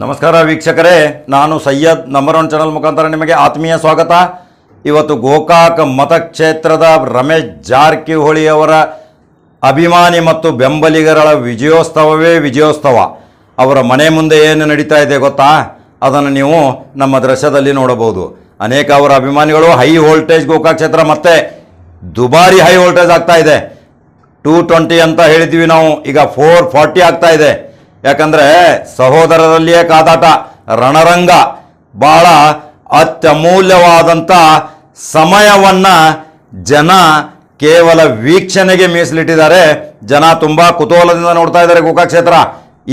ನಮಸ್ಕಾರ ವೀಕ್ಷಕರೇ, ನಾನು ಸೈಯದ್ ನಂಬರ್ ಒನ್ ಚಾನಲ್ ಮುಖಾಂತರ ನಿಮಗೆ ಆತ್ಮೀಯ ಸ್ವಾಗತ. ಇವತ್ತು ಗೋಕಾಕ ಮತಕ್ಷೇತ್ರದ ರಮೇಶ್ ಜಾರಕಿಹೊಳಿ ಅವರ ಅಭಿಮಾನಿ ಮತ್ತು ಬೆಂಬಲಿಗರ ವಿಜಯೋತ್ಸವವೇ ವಿಜಯೋತ್ಸವ. ಅವರ ಮನೆ ಮುಂದೆ ಏನು ನಡೀತಾ ಇದೆ ಗೊತ್ತಾ? ಅದನ್ನು ನೀವು ನಮ್ಮ ದೃಶ್ಯದಲ್ಲಿ ನೋಡಬಹುದು. ಅನೇಕ ಅವರ ಅಭಿಮಾನಿಗಳು ಹೈ ವೋಲ್ಟೇಜ್ ಗೋಕಾಕ್ ಕ್ಷೇತ್ರ ಮತ್ತೆ ದುಬಾರಿ ಹೈ ವೋಲ್ಟೇಜ್ ಆಗ್ತಾ ಇದೆ. ಟೂ ಟ್ವೆಂಟಿ ಅಂತ ಹೇಳಿದ್ವಿ ನಾವು, ಈಗ ಫೋರ್ ಫಾರ್ಟಿ ಆಗ್ತಾ ಇದೆ. ಯಾಕಂದ್ರೆ ಸಹೋದರರಲ್ಲಿಯೇ ಕಾದಾಟ, ರಣರಂಗ ಬಹಳ ಅತ್ಯಮೂಲ್ಯವಾದಂಥ ಸಮಯವನ್ನ ಜನ ಕೇವಲ ವೀಕ್ಷಣೆಗೆ ಮೀಸಲಿಟ್ಟಿದ್ದಾರೆ. ಜನ ತುಂಬಾ ಕುತೂಹಲದಿಂದ ನೋಡ್ತಾ ಇದ್ದಾರೆ ಗೋಕಾಕ್ ಕ್ಷೇತ್ರ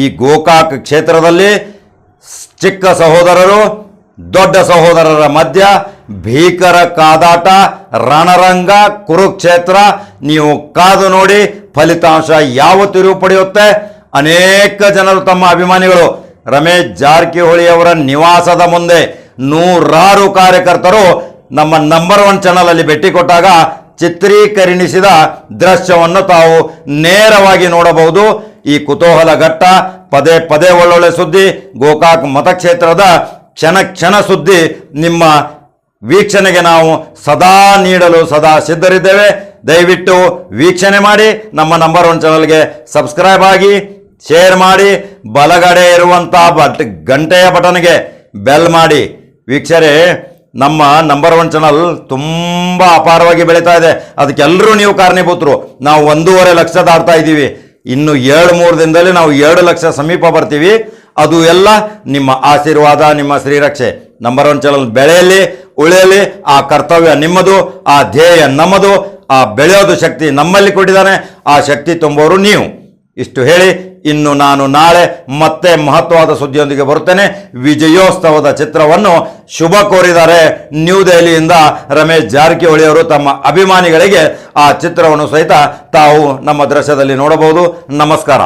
ಈ ಗೋಕಾಕ್ ಕ್ಷೇತ್ರದಲ್ಲಿ ಚಿಕ್ಕ ಸಹೋದರರು, ದೊಡ್ಡ ಸಹೋದರರ ಮಧ್ಯ ಭೀಕರ ಕಾದಾಟ, ರಣರಂಗ, ಕುರುಕ್ಷೇತ್ರ, ನೀವು ಕಾದು ನೋಡಿ ಫಲಿತಾಂಶ ಯಾವ ತಿರುವು ಪಡೆಯುತ್ತೆ? ಅನೇಕ ಜನರು ತಮ್ಮ ಅಭಿಮಾನಿಗಳು ರಮೇಶ್ ಜಾರಕಿಹೊಳಿ ಅವರ ನಿವಾಸದ ಮುಂದೆ ನೂರಾರು ಕಾರ್ಯಕರ್ತರು ನಮ್ಮ ನಂಬರ್ ಒನ್ ಚಾನಲ್ ಅಲ್ಲಿ ಭೇಟಿ ಕೊಟ್ಟಾಗ ಚಿತ್ರೀಕರಿಸಿದ ದೃಶ್ಯವನ್ನು ತಾವು ನೇರವಾಗಿ ನೋಡಬಹುದು. ಈ ಕುತೂಹಲ ಘಟ್ಟ, ಪದೇ ಪದೇ ಒಳ್ಳೊಳ್ಳೆ ಸುದ್ದಿ, ಗೋಕಾಕ್ ಮತಕ್ಷೇತ್ರದ ಕ್ಷಣ ಕ್ಷಣ ಸುದ್ದಿ ನಿಮ್ಮ ವೀಕ್ಷಣೆಗೆ ನಾವು ಸದಾ ನೀಡಲು ಸದಾ ಸಿದ್ಧರಿದ್ದೇವೆ. ದಯವಿಟ್ಟು ವೀಕ್ಷಣೆ ಮಾಡಿ ನಮ್ಮ ನಂಬರ್ ಒನ್ ಚಾನಲ್ಗೆ ಸಬ್ಸ್ಕ್ರೈಬ್ ಆಗಿ ಶೇರ್ ಮಾಡಿ, ಬಲಗಡೆ ಇರುವಂಥ ಬಟ್ ಗಂಟೆಯ ಬಟನ್ಗೆ ಬೆಲ್ ಮಾಡಿ. ವೀಕ್ಷರೇ, ನಮ್ಮ ನಂಬರ್ ಒನ್ ಚಾನಲ್ ತುಂಬ ಅಪಾರವಾಗಿ ಬೆಳೀತಾ ಇದೆ. ಅದಕ್ಕೆಲ್ಲರೂ ನೀವು ಕಾರಣೀಭೂತರು. ನಾವು ಒಂದೂವರೆ ಲಕ್ಷ ದಾಡ್ತಾ ಇದ್ದೀವಿ. ಇನ್ನು ಏಳು ಮೂರು ದಿನದಲ್ಲಿ ನಾವು ಎರಡು ಲಕ್ಷ ಸಮೀಪ ಬರ್ತೀವಿ. ಅದು ಎಲ್ಲ ನಿಮ್ಮ ಆಶೀರ್ವಾದ, ನಿಮ್ಮ ಶ್ರೀರಕ್ಷೆ. ನಂಬರ್ ಒನ್ ಚಾನಲ್ ಬೆಳೆಯಲಿ ಉಳಿಯಲಿ ಆ ಕರ್ತವ್ಯ ನಿಮ್ಮದು, ಆ ಧ್ಯೇಯ ನಮ್ಮದು, ಆ ಬೆಳೆಯೋದು ಶಕ್ತಿ ನಮ್ಮಲ್ಲಿ ಕೊಟ್ಟಿದ್ದಾನೆ. ಆ ಶಕ್ತಿ ತುಂಬೋರು ನೀವು. ಇಷ್ಟು ಹೇಳಿ, ಇನ್ನು ನಾನು ನಾಳೆ ಮತ್ತೆ ಮಹತ್ವವಾದ ಸುದ್ದಿಯೊಂದಿಗೆ ಬರುತ್ತೇನೆ. ವಿಜಯೋತ್ಸವದ ಚಿತ್ರವನ್ನು ಶುಭ ಕೋರಿದ್ದಾರೆ ನ್ಯೂ ದೆಹಲಿಯಿಂದ ರಮೇಶ್ ಜಾರಕಿಹೊಳಿ ಅವರು. ತಮ್ಮ ಅಭಿಮಾನಿಗಳಿಗೆ ಆ ಚಿತ್ರವನ್ನು ಸಹಿತ ತಾವು ನಮ್ಮ ದೃಶ್ಯದಲ್ಲಿ ನೋಡಬಹುದು. ನಮಸ್ಕಾರ.